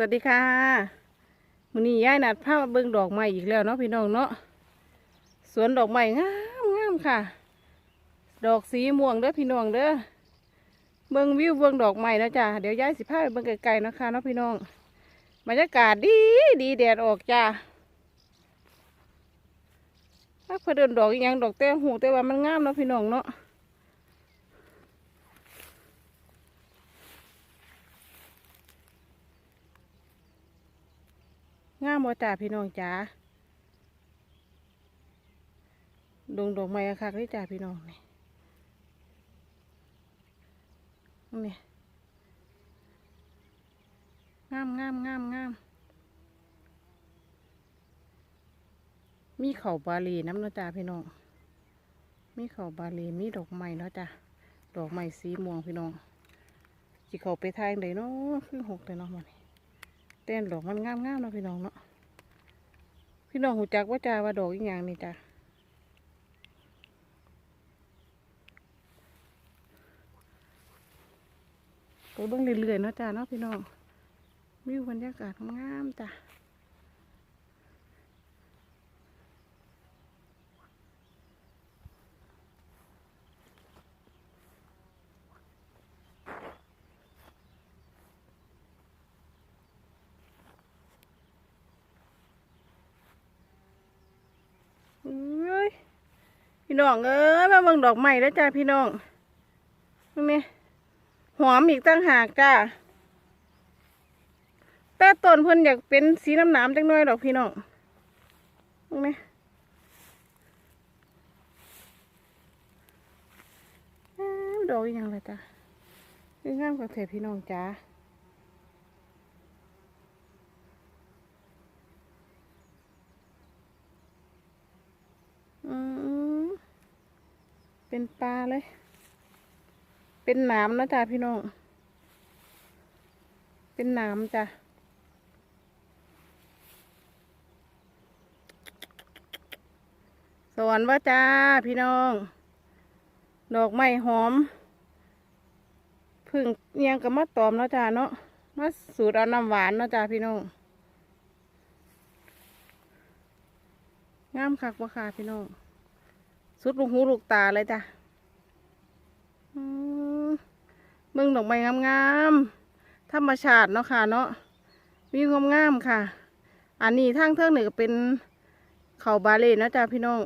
สวัสดีค่ะมื้อนี้ย้ายนัดพามาเบิ่งดอกไม้อีกแล้วเนาะพี่น้องเนาะสวนดอกไม้งามงามค่ะ ดอกสีม่วงเด้อพี่น้องเด้อเบิ่งวิวเบิ่งดอกไม้นะจ้ะเดี๋ยวย้ายสิพาไปเบิ่งไกลๆนะคะเนาะพี่น้องบรรยากาศดีดีแดดออกจ้าถ้าเพื่อเดินดอกอีหยังดอกแต่หูแต่ว่ามันงามเนาะพี่น้องเนาะ งามบ่จ่าพี่น้องจ๋าดงดอกไม้คักนี่จ่าพี่น้องนี่นี่งามงามงามงามมีเขาบาลีน้ำเนาะจ่าพี่น้องมีเขาบาลีมีดอกไม้เนาะจ้ะดอกไม้สีม่วงพี่น้องสิเขาไปทางใดเนาะคือหกเลยเนาะมัน เต้นดอกมันงามงามๆเนาะพี่น้องเนาะพี่น้องหูจักว่าจ้าว่าดอกอีหยังนี่จ้าไปเบิ่งเรื่อยๆเนาะจ้าเนาะพี่น้องวิวบรรยากาศงามจ้าเอ้ยพี่ น้องเอ้ยมาเบิ่งดอกไม้แล้วจ้าพี่น้องเห็นไหมหอมอีกตั้งหากจ้าแต่ต้นเพิ่นอยากเป็นสีน้ำหนามจังน้อยดอกพี่น้องเห็นไหมดอกอีหยังเลยจ้าคืองามกับเถอะพี่น้องจ้า อืม เป็นปลาเลย เป็นหนามนะจ๊ะพี่น้อง เป็นหนามจ้ะสวรรค์ว่าจ้าพี่น้อง ดอกไม้หอมพึ่งเนียงกับมะตอมนะจ้าเนาะมาสูตรเอาน้ำหวานเนาะจ้าพี่น้องงามคักว่าค่ะพี่น้อง สุดลูกหูลูกตาเลยจ้ะมเบิ่งดอกไม้งามๆธรรมชาติเนาะค่ะ เนาะวิวงามๆค่ะ อันนี้ทางเทือกเหนือเป็นเขาบาเล่นะจ๊ะพี่น้อง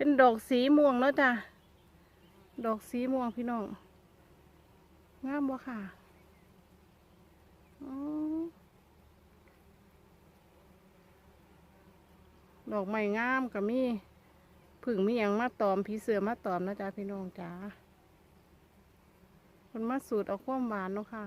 เป็นดอกสีม่วงแล้วจ้ะ ดอกสีม่วงพี่น้อง งามบ่ค่ะอดอกไม้งามกับมีผึ่งมีอย่างมาตอมผีเสือมาตอมนะจ๊ะพี่น้องจ๋าคนมาสูตรเอาความหวานเนาะค่ะ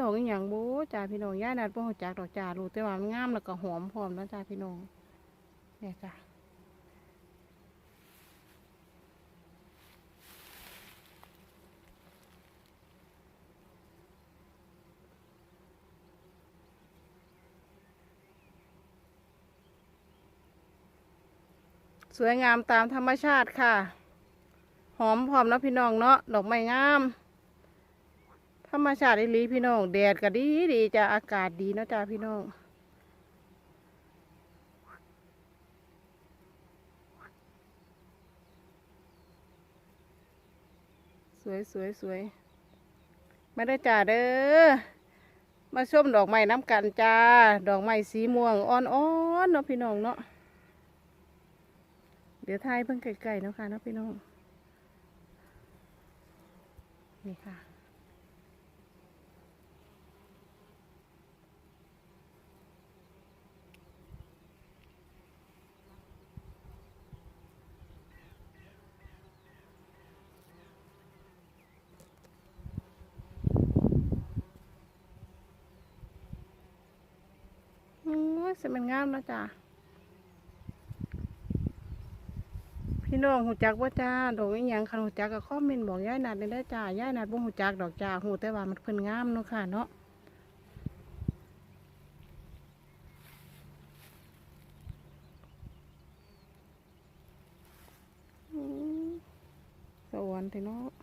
ดอกอหย่างโบ้จ้าพี่น้องย่านัดพ่อจากดอกจ่ารู้แต่ว่ามันงามแล้วก็หอมพร้อมแล้วจ้าพี่น้องเนี่ยจ้าสวยงามตามธรรมชาติค่ะ หอมพร้อมเนาะพี่น้องเนาะดอกไม้งาม ธรรมชาติอีหลีพี่น้องแดดก็ดีดีจ้ะอากาศดีเนาะจ้าพี่น้องสวยสวยสวยมาได้จ้าเด้อมาชมดอกไม้น้ำกันจ้า ดอกไม้สีม่วงอ่อนๆเนาะพี่น้องเนาะเดี๋ยวทายเพิ่งไก่ๆเนาะค่ะเนาะพี่น้องนี่ค่ะ อ สมันงามนะจ้าพี่น้องหูจักว่าจ้าดอกอีหยังคันหูจักก็คอมเมนบอกย่ายนัดได้เด้จ้าย่ายนัดบ่หูจักดอกจ้าหูแต่ว่ามันเพิ่นงามเนาะค่ะเนาะสวรรค์เนาะ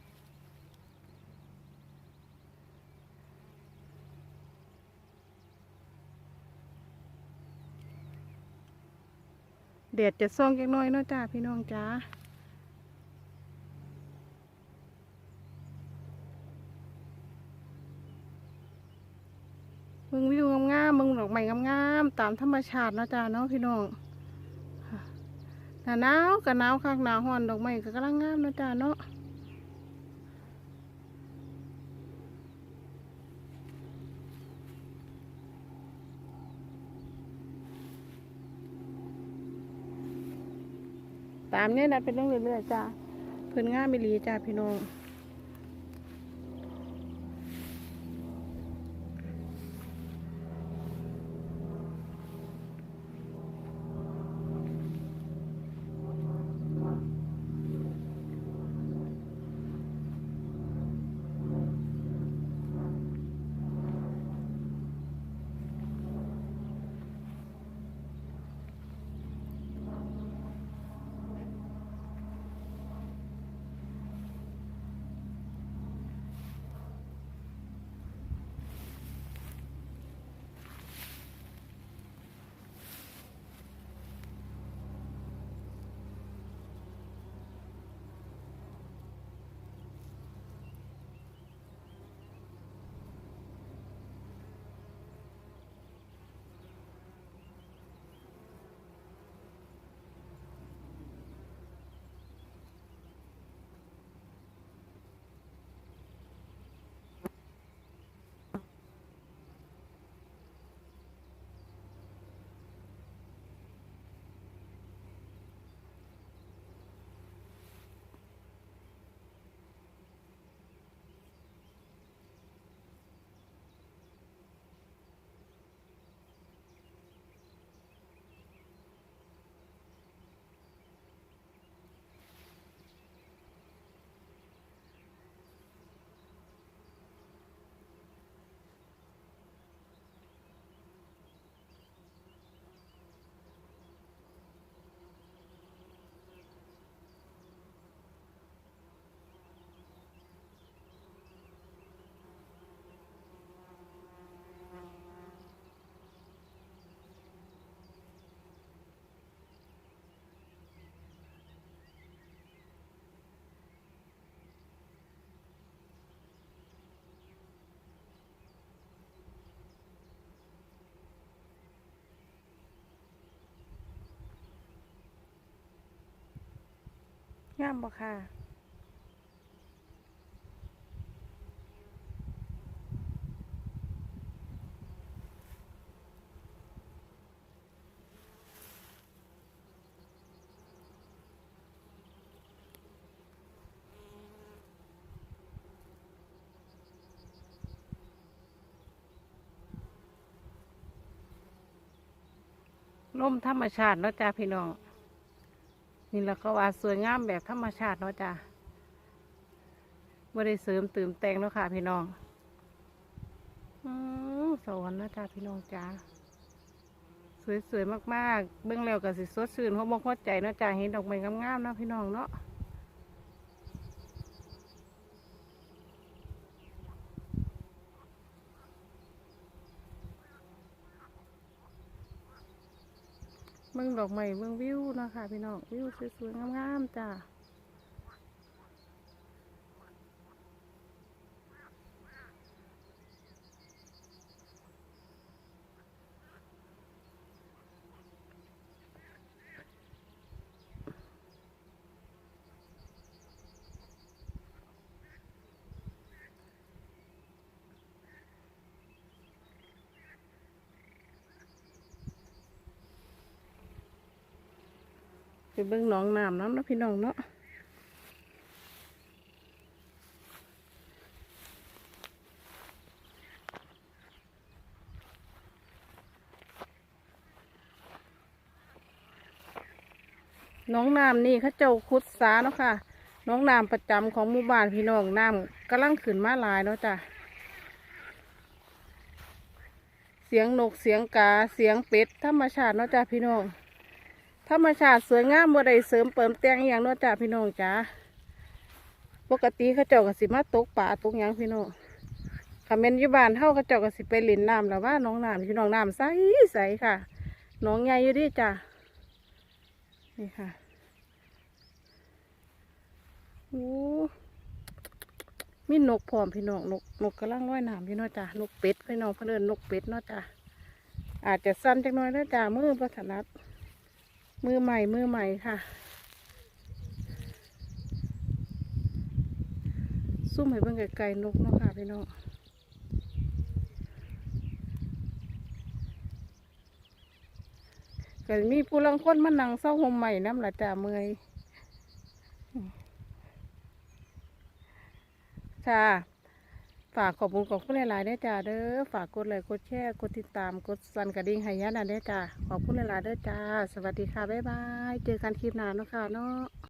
แดดจะซ่องจักน้อยเนาะจ้าพี่น้องจ้ามึงวิวงามๆมึงดอกไม้งามๆตามธรรมชาติเนาะจ้าเนาะพี่น้องหนาหนาวกับหนาวคักหนาวห่อนดอกไม้ก็กำลังงามเนาะจ้าเนาะ ตามเนี่ยนัดเป็นเรื่องเรื่อยๆจ้าเพิ่นง่ามไม่ลีจ้าพี่น้อง งามบ่ค่ะล่มธรรมชาติเนาะจ้าพี่น้อง นี่แหละเขาว่าสวยงามแบบธรรมชาติเนาะจ้ะไม่ได้เสริมเติมแต่งเนาะค่ะ พี่น้องอือสวรรค์นะจ้ะพี่น้องจ้าสวยๆมากๆ เบื้องแล้วก็สิสดชื่นหัวมกหัวใจเนาะจ้ะเห็นดอกไม้งามๆเนาะพี่น้องเนาะ เบื้องดอกไม้เมืองวิวนะคะพี่น้องวิวสวยๆงามๆจ้า ไปเบิ้งน้องน้ำน้ำนะพี่น้องเนาะน้องน้ำนี่เขาเจ้าคุดสาเนาะค่ะ น้องน้ำประจำของหมู่บ้านพี่น้องน้ำกำลังขึ้นมาลายเนาะจ้ะเสียงนกเสียงกาเสียงเป็ดธรรมชาติเนาะจ้ะพี่น้อง ธรรมชาติสวยงามบ่ได้เสริมเติมแต่งอย่างนาะจ้ะพี่น้องจ้าปกติเขาเจ้าก็สิมาตกป่าตกยังพี่น้องคำเมนอยู่บ้านเฮาเขาเจ้าก็สิไปเล่นน้ำแล้วว่าน้องน้ำพี่น้องน้ำใสใสค่ะน้องใหญ่อยู่ดิจ้ะนี่ค่ะโอ้มีนกพร้อมพี่น้องนกนกกำลังว่ายน้ำพี่น้องจ้ะนกเป็ดพี่น้องเพื่อนนกเป็ดเนาะจ้ะอาจจะสั้นจักหน่อยนะจ้ะมือประถนัด มือใหม่มือใหม่ค่ะ ซุ่มให้เบิ่งไกลๆนกเนาะค่ะพี่น้องก็มีผู้ลังคนมานั่งเศร้าหมใหม่น้ำละจ่าเมยค่ะ ฝากขอบคุณขอบคุณหลายๆเด้อจ้าเด้อฝากกดไลค์กดแชร์กดติดตามกดสั่นกระดิ่งให้ยันนะเด้อจ้าขอบคุณหลายๆเด้อจ้า สวัสดีค่ะ บ๊ายบาย เจอกันคลิปหน้าเนาะค่ะเนาะ